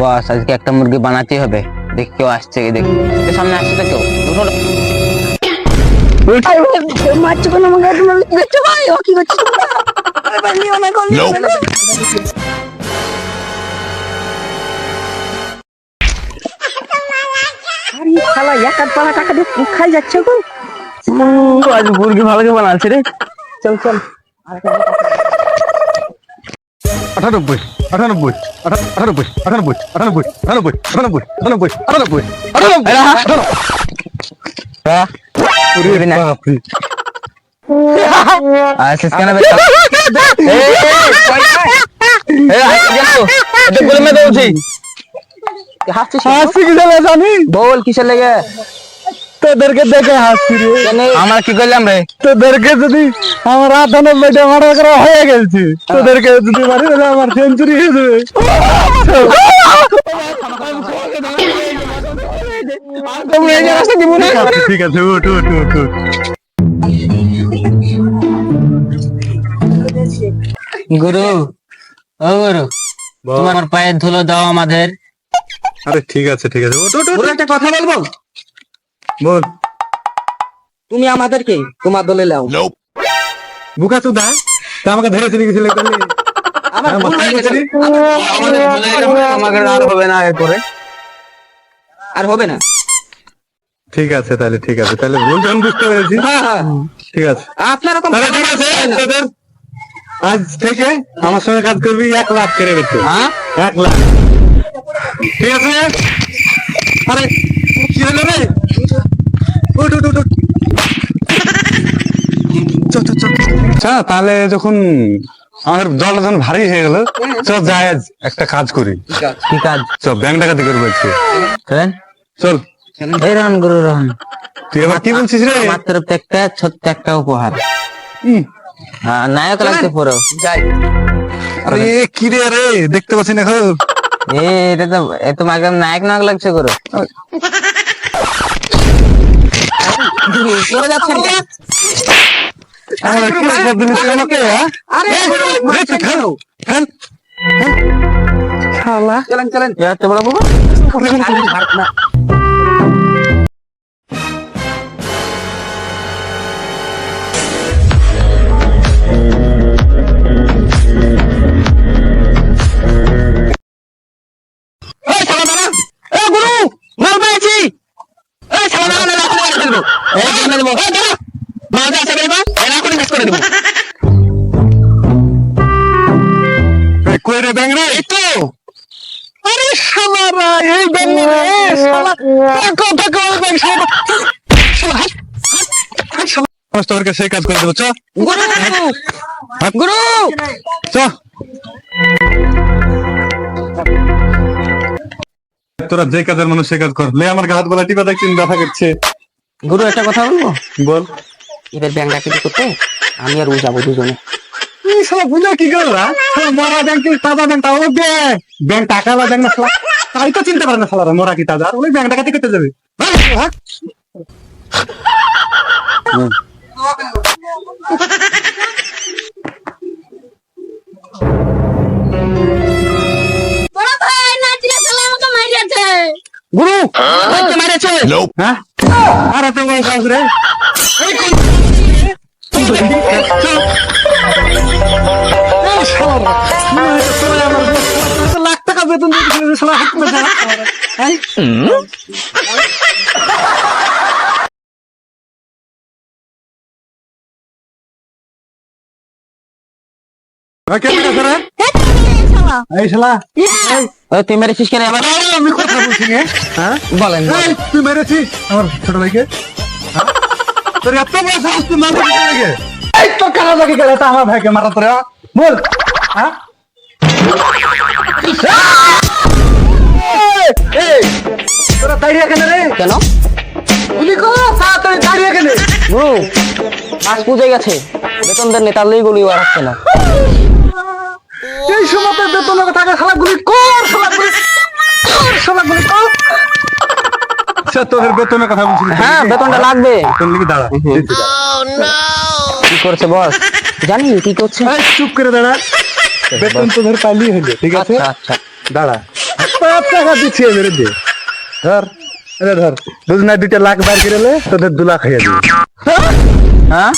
বস আজকে একটা মুরগি বানাতে হবে। দেখ কেউ আসছে কি দেখ। এ সামনে আসছে তো কেউ? উঠো, উঠো। মারছো কেন? আমাকে তোমার দেখছ ভাই? ও কি করছ? এবার নিও না করলে আরে শালা এক হাত পালা টাকা দিয়ে খাই যাচ্ছে গো। আজ মুরগি ভালো করে বানাচ্ছে রে। চল চল। আটানব্বই আটানব্বই আটা- আটানব্বই আটানব্বই আটানব্বই আটানব্বই আটানব্বই আটানব্বই আটানব্বই আটানব্বই আটানব্বই হ্যাঁ ওরে বাপরে। আসিস কেন বে? এই, এই, এই, হাসছিস কেন? এটা বলে মেয়ে দৌড়ছি। হাসছিস হাসি কি জ্বালা জানি বল কিসের লেগে তোদেরকে দেখে হাসছি রে। আমরা কি করলাম রে? তোদেরকে যদি আমার মারা করা হয়ে গেছে তোদেরকে যদি মারি তাহলে আমার সেঞ্চুরি হয়ে যাবে। ঠিক আছে ঠিক আছে উঠ উঠ উঠ উঠ। গুরু ও গুরু তোমার পায়ের ধুলো দাও আমাদের। আরে ঠিক আছে ঠিক আছে ওর একটা কথা বলব? বল তুমি আমাদেরকে তোমার দলে লাও বুকা চুদা তা আমাকে ধরে চলে গেছিলে তাহলে? আমার ভুল হয়ে গেছে। আমাকে আর হবে না এরপরে আর হবে না। ঠিক আছে তাহলে ঠিক আছে। তাহলে ভুল যখন বুঝতে পেরেছি। হ্যাঁ হ্যাঁ। ঠিক আছে। আপনার তাহলে ঠিক আছে আজ থেকে আমার সঙ্গে কাজ করবি এক লাখ কেড়ে বেতন হ্যাঁ? এক লাখ। ঠিক আছে? আরে কি হলো রে উঠ উঠ উঠ উঠ। চ, চ, চ। চ, তাহলে যখন আমার জলটা যখন ভারী হয়ে গেল চ যাই আজ একটা কাজ করি। কি কাজ? চ ব্যাংক ডাকাতি করব আজকে চল। গুরু রহন তুই এবার কি বলছিস রে? আমার তরফ থেকে একটা ছোট্ট একটা উপহার। হুম। হ্যাঁ নায়ক লাগতে পুরো। যাই। আরে কি রে রে দেখতে পাচ্ছি না এখন। এ এটা তো এ তো একদম নায়ক নায়ক লাগছে মরে যাচ্ছেন কেন আমার কি বলব তুমি আমাকে আরে দেখো খাও খান খালা চলেন চলেন এত বড় বাবা না কই রে এই তো আরে শালারা এই রে শালা। টাকা টাকা ওই শালা। কাজ করে দেবো চ। গুরু! চ। তোরা যে কাজের মানুষ সে কাজ কর। লে আমার হাত গলা টিপা দেখছি ব্যথা করছে। গুরু একটা কথা বলব? বল। এবার ব্যাংক ডাকাতি করতে আমি আর ও যাব দুজনে। বুঝা কি করলা শালা মরা ব্যাংক তাজা ব্যাংক তাও ব্যাংক ব্যাংক টাকা লা ব্যাংক না শালা। তাই তো চিনতে পারে না শালারা মরা কি তাজা? আর ওই ব্যাংক করতে যাবে। চলে আমাকে গুরু মেরেছে হ্যাঁ? আরে তো রে। বেতন দিয়ে শালা হাত তুই মেরেছিস কেন আমি কথা বলছি হ্যাঁ? হ্যাঁ? বলেন তুই মেরেছিস? আমার ছোট ভাইকে। হ্যাঁ? তোর এত বড় তুই মারবি আমার ভাইকে মারা তোরা বল। হ্যাঁ? এই, এই, তোরা দাঁড়িয়ে কেন রে। কেন? গুলি কর তাড়াতাড়ি দাঁড়িয়ে কেন গুরু মাস পুজে গেছে। বেতন দেন নেতার লই গুলি আর হচ্ছে না। এই সময় তো বেতন টাকা শালা গুলি কর শালা গুলি কর শালা গুলি কর। আচ্ছা তোদের বেতনের কথা বলছিস হ্যাঁ বেতনটা লাগবে। বেতন লিখে দাঁড়া কি করছে বস? জানি কি করছে? চুপ করে দাঁড়া। বেতন তোদের পাইলেই হলো ঠিক আছে? আচ্ছা আচ্ছা। দাঁড়া। টাকা দিচ্ছি ধর ধর দুইটা লাখ বার করে তোদের দু লাখ হয়ে যাবে। হ্যাঁ?